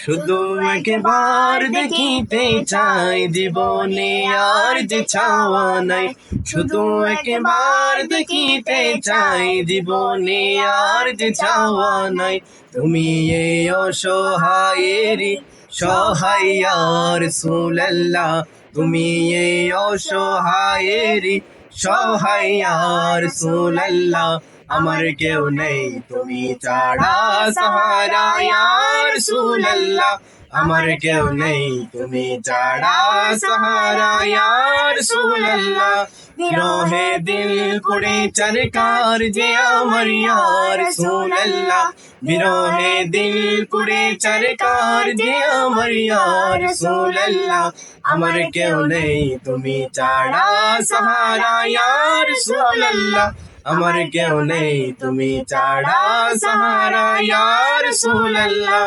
শুধু একবার দেখিতে চাই জীবনে আর যে চাওয়া নাই। শুধু একবার দেখিতে চাই জীবনে আর যে চাওয়া নাই। তুমি এই অসহায়েরই সহায়ার সুলাল্লাহ। তুমি এই অসহায়েরই সহায়ার अमर क्यों नहीं? तुम्हें चाड़ा सहारा यार सुनल्ला। अमर क्यों नहीं? तुम्हें चाड़ा सहारा यार सुनल्ला। रोहे दिल पुड़े चरकार जे अमर यार सुनल्ला। विरोहे दिल पुड़े चरकार जे अमर यार सुनल्ला। अमर क्यों नहीं? तुम्हें चाड़ा सहारा यार सुनल्ला। अमर क्यों नहीं तुम्हें चाडा सहारा यार सोलल्ला